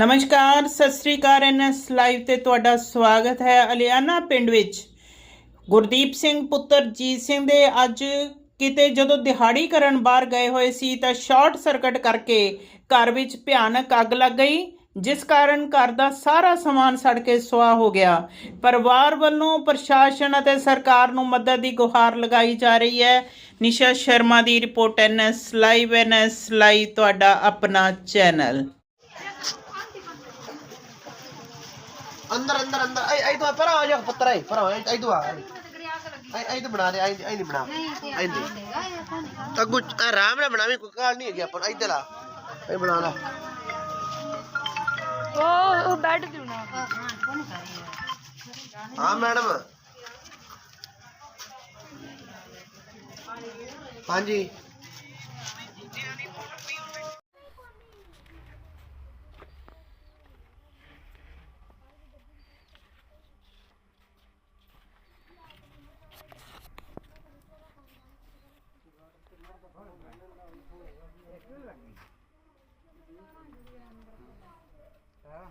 ਨਮਸਕਾਰ, ਸਤਿ ਸ੍ਰੀ ਅਕਾਲ। NS live ਤੇ ਤੁਹਾਡਾ ਸਵਾਗਤ ਹੈ ਅਲਿਆਣਾ ਪਿੰਡ ਵਿੱਚ। ਗੁਰਦੀਪ ਸਿੰਘ, ਪੁੱਤਰ ਜੀਤ ਸਿੰਘ ਦੇ ਅੱਜ ਕਿਤੇ ਜਦੋਂ ਦਿਹਾੜੀ ਕਰਨ ਬਾਹਰ ਗਏ ਹੋਏ ਸੀ ਤਾਂ ਸ਼ਾਰਟ ਸਰਕਟ ਕਰਕੇ ਘਰ ਵਿੱਚ ਭਿਆਨਕ ਅੱਗ ਲੱਗ ਗਈ, ਜਿਸ ਕਾਰਨ ਘਰ ਦਾ ਸਾਰਾ ਸਮਾਨ ਸੜ ਕੇ ਸੁਆਹ ਹੋ ਗਿਆ। ਪਰਿਵਾਰ ਵੱਲੋਂ ਪ੍ਰਸ਼ਾਸਨ ਅਤੇ ਸਰਕਾਰ ਨੂੰ ਮਦਦ ਦੀ ਗੁਹਾਰ ਲਗਾਈ ਜਾ ਰਹੀ ਹੈ। ਨਿਸ਼ਾ ਸ਼ਰਮਾ ਦੀ report NS live NS live ਤੁਹਾਡਾ ਆਪਣਾ ਚੈਨਲ। ਅੰਦਰ ਅੰਦਰ ਅੰਦਰ। ਆਈ ਆਈ ਤੋਂ ਪਰਾਂ ਆ ਜਾ ਪੁੱਤਰ ਆਈ ਪਰਾਂ ਆਈ ਆਈ ਤੋਂ ਆ ਆਈ। ਆਈ ਤੋਂ ਬਣਾ ਦੇ ਆਈ ਆਈ ਨਹੀਂ ਬਣਾ। ਆਈ ਨਹੀਂ। ਅੱਗੂ ਆਰਾਮ ਨਾਲ ਬਣਾਵੀਂ ਕੋਈ ਕਾਲ ਨਹੀਂ ਹੈਗੀ ਆਪਾਂ ਇੱਧਰ ਆ ਆਈ ਬਣਾ ਲਾ। ਉਹ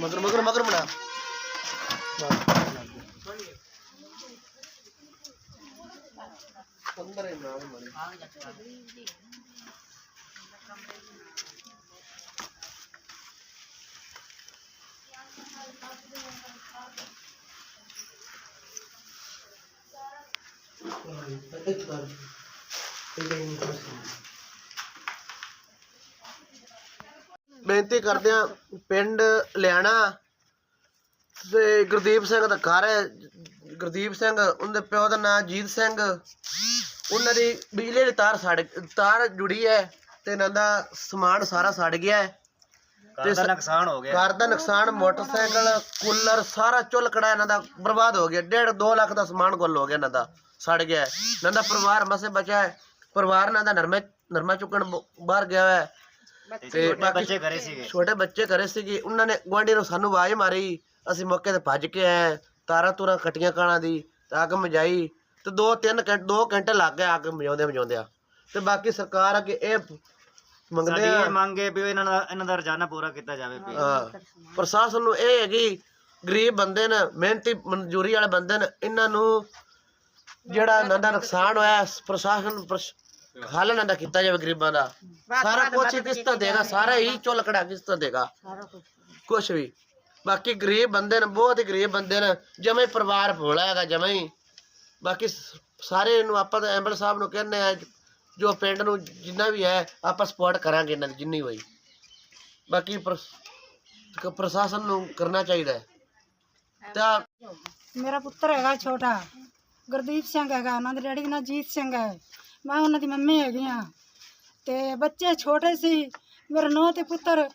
मगर मगर मगर म्हणा Thank you. ਬੇਨਤੀ ਕਰਦੇ ਆ ਪਿੰਡ ਲਿਆਣਾ ਤੇ ਗੁਰਦੀਪ ਸਿੰਘ ਦਾ ਘਰ ਹੈ। ਗੁਰਦੀਪ ਸਿੰਘ ਉਹਦੇ ਪਿਓ ਦਾ ਨਾਮ ਜੀਤ ਸਿੰਘ। ਉਹਨਾਂ ਦੀ ਬਿਜਲੀ ਦੀ ਤਾਰ ਸੜ ਤਾਰ ਜੁੜੀ ਹੈ ਤੇ ਇਹਨਾਂ ਦਾ ਸਮਾਨ ਸਾਰਾ ਸੜ ਗਿਆ ਹੈ। ਘਰ ਦਾ ਨੁਕਸਾਨ ਹੋ ਗਿਆ। ਘਰ ਦਾ ਨੁਕਸਾਨ ਮੋਟਰਸਾਈਕਲ ਕੂਲਰ ਸਾਰਾ ਚੁੱਲ ਕੜਾ ਇਹਨਾਂ ਦਾ ਬਰਬਾਦ ਹੋ ਗਿਆ। ਡੇਢ 2 ਲੱਖ ਦਾ ਸਮਾਨ ਗੁੱਲ ਹੋ ਗਿਆ ਇਹਨਾਂ ਦਾ ਸੜ ਗਿਆ ਹੈ। ਇਹਨਾਂ ਦਾ ਪਰਿਵਾਰ ਮਸੇ ਬਚਾ ਹੈ। ਪਰਿਵਾਰ ਇਹਨਾਂ ਦਾ ਨਰਮੇ ਨਰਮਾ ਚੁੱਕਣ ਬ- ਬਾਹਰ ਗਿਆ ਹੋਇਆ ਹੈ। ਤੇ ਛੋਟੇ ਬਾਕੀ- ਬੱਚੇ ਘਰੇ ਸੀਗੇ। ਛੋਟੇ ਬੱਚੇ ਘਰੇ ਸੀਗੇ ਉਹਨਾਂ ਨੇ ਗੁਆਂਢੀ ਨੂੰ ਸਾਨੂੰ ਆਵਾਜ਼ ਮਾਰੀ ਅਸੀਂ ਮੌਕੇ ਤੇ ਭੱਜ ਕੇ ਆਏ ਤਾਰਾਂ ਤੂਰਾਂ ਕੱਟੀਆਂ ਕਾਣਾ ਦੀ ਤੇ ਅੱਗ ਮਜਾਈ ਤੇ 2-3 ਘੰਟੇ 2 ਘੰਟੇ ਲੱਗ ਗਏ ਅੱਗ ਮਜਾਉਂਦੇ ਮਜਾਉਂਦਿਆਂ ਤੇ ਬਾਕੀ ਸਰਕਾਰ ਅੱਗੇ ਇਹ ਮੰਗਦੇ ਸਾਡੀ ਆ ਇਹ ਮੰਗ ਹੈ ਵੀ ਇਹਨਾਂ ਦਾ ਇਹਨਾਂ ਦਾ ਰੋਜ਼ਾਨਾ ਪੂਰਾ ਕੀਤਾ ਜਾਵੇ ਵੀ ਹਾਂ ਪ੍ਰਸ਼ਾਸਨ ਨੂੰ ਇਹ ਹੈਗੀ ਗਰੀਬ ਬੰਦੇ ਨੇ ਮਿਹਨਤੀ ਮਨਜ਼ੂਰੀ ਵਾਲੇ ਬੰਦੇ ਨੇ ਇਹਨਾਂ ਨੂੰ ਜਿਹੜਾ ਇਹਨਾਂ ਦਾ ਨੁਕਸਾਨ ਹੋਇਆ ਹੈ, ਪ੍ਰਸ਼ਾਸਨ ਪ੍ਰਸ਼- ਹੱਲ ਇਹਨਾਂ ਦਾ ਕੀਤਾ ਜਾਵੇ ਗਰੀਬਾਂ ਦਾ। ਸਾਰਾ ਕੁਝ ਹੀ ਕਿਸ਼ਤਾਂ ਦੇਗਾ ਸਾਰਾ ਹੀ ਚੁੱਲ ਕੜਾ ਕਿਸ਼ਤਾਂ ਦੇਗਾ? ਕੁਛ। ਵੀ। ਬਾਕੀ ਗਰੀਬ ਬੰਦੇ ਨੇ ਬਹੁਤ ਹੀ ਗਰੀਬ ਬੰਦੇ ਨੇ ਜਮੇ ਪਰਿਵਾਰ ਭੋਲਾ ਹੈਗਾ ਜਮੇ ਹੀ। ਬਾਕੀ ਸਾਰੇ ਨੂੰ ਆਪਾਂ ਤਾਂ ਐਮਬਲ ਸਾਹਿਬ ਨੂੰ ਕਹਿੰਦੇ ਆ ਜੋ ਪਿੰਡ ਨੂੰ ਜਿੰਨਾ ਵੀ ਹੈ ਆਪਾਂ ਸਪੋਰਟ ਕਰਾਂਗੇ ਇਹਨਾਂ ਦੀ ਜਿੰਨੀ ਹੋਈ। ਬਾਕੀ ਪ੍ਰਸ਼ਾਸਨ ਨੂੰ ਕਰਨਾ ਚਾਹੀਦਾ ਹੈ। ਤਾਂ ਮੇਰਾ ਪੁੱਤਰ ਹੈਗਾ ਛੋਟਾ ਗੁਰਦੀਪ ਸਿੰਘ ਹੈਗਾ ਉਹਨਾਂ ਦੇ ਡੈਡੀ ਦਾ ਨਾਂ ਜੀਤ ਸਿੰਘ ਹੈ। ਮੈਂ ਉਹਨਾਂ ਦੀ ਮੰਮੀ ਹੈਗੀ ਆ। ਤੇ ਬੱਚੇ ਛੋਟੇ ਸੀ ਮੇਰੇ ਨੂੰਹ ਤੇ ਪੁੱਤਰ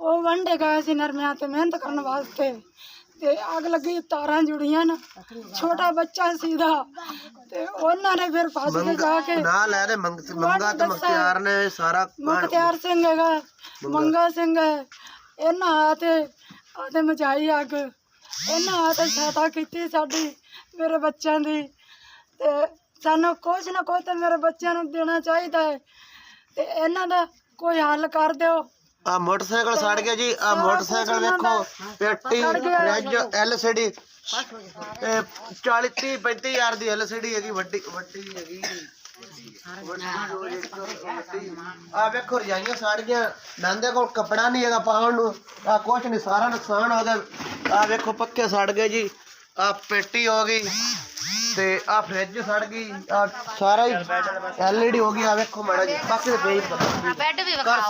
ਉਹ ਵੰਡੇ ਗਏ ਸੀ ਨਰਮਿਆਂ ਤੇ ਮਿਹਨਤ ਕਰਨ ਵਾਸਤੇ। ਤੇ ਅੱਗ ਲੱਗੀ ਤਾਰਾਂ ਜੁੜੀਆਂ ਨਾ ਛੋਟਾ ਬੱਚਾ ਸੀਦਾ ਤੇ ਉਹਨਾਂ ਨੇ ਫਿਰ ਫਸ ਕੇ ਜਾ ਕੇ ਨਾ ਲੈ ਦੇ ਮੰਗ ਮੰਗਾ ਤੇ ਮੁਖਤਿਆਰ ਨੇ ਸਾਰਾ ਮੁਖਤਿਆਰ ਸਿੰਘ ਹੈਗਾ ਮੰਗਾ। ਸਿੰਘ ਇਹਨਾਂ ਆ ਤੇ ਆ ਤੇ ਮਚਾਈ ਅੱਗ। ਇਹਨਾਂ ਆ ਤੇ ਸਹਾਇਤਾ ਕੀਤੀ ਸਾਡੀ ਮੇਰੇ ਬੱਚਿਆਂ ਦੀ। ਤੇ ਸਾਨੂੰ ਕੁਝ ਨਾ ਕੁਝ ਤੇ ਮੇਰੇ ਬੱਚਿਆਂ ਨੂੰ ਦੇਣਾ ਚਾਹੀਦਾ ਹੈ। ਤੇ ਇਹਨਾਂ ਦਾ ਕੋਈ ਹੱਲ ਕਰ ਦਿਓ। ਆ ਮੋਟਰਸਾਈਕਲ ਸੜ ਗਿਆ ਜੀ ਆ ਮੋਟਰਸਾਈਕਲ ਵੇਖੋ ਪੇਟੀ ਫ੍ਰਿਜ ਐਲਸੀਡੀ ਇਹ 40 30 35 ਹਜ਼ਾਰ ਦੀ ਐਲਸੀਡੀ ਹੈਗੀ ਵੱਡੀ ਵੱਡੀ ਹੈਗੀ। ਆ ਵੇਖੋ ਰਜਾਈਆਂ ਸੜ ਗਈਆਂ। ਨੰਦੇ ਕੋਲ ਕੱਪੜਾ ਨਹੀਂ ਹੈਗਾ ਪਾਉਣ ਨੂੰ। ਆ ਕੁਛ ਨਹੀਂ ਸਾਰਾ ਨੁਕਸਾਨ ਹੋ ਗਿਆ। ਆ ਵੇਖੋ ਪੱਕੇ ਸੜ ਗਏ ਜੀ। ਆ ਪੇਟੀ ਹੋ ਗਈ। ਤੇ ਆ ਫ੍ਰਿਜ ਸੜ ਗਈ ਆ ਸਾਰਾ ਹੀ ਐਲਈਡੀ ਹੋ ਗਈ ਆ ਵੇਖੋ ਮਾੜਾ ਜੀ ਬਾਕੀ ਤੇ ਪਈ ਬੈੱਡ ਵੀ ਘਰ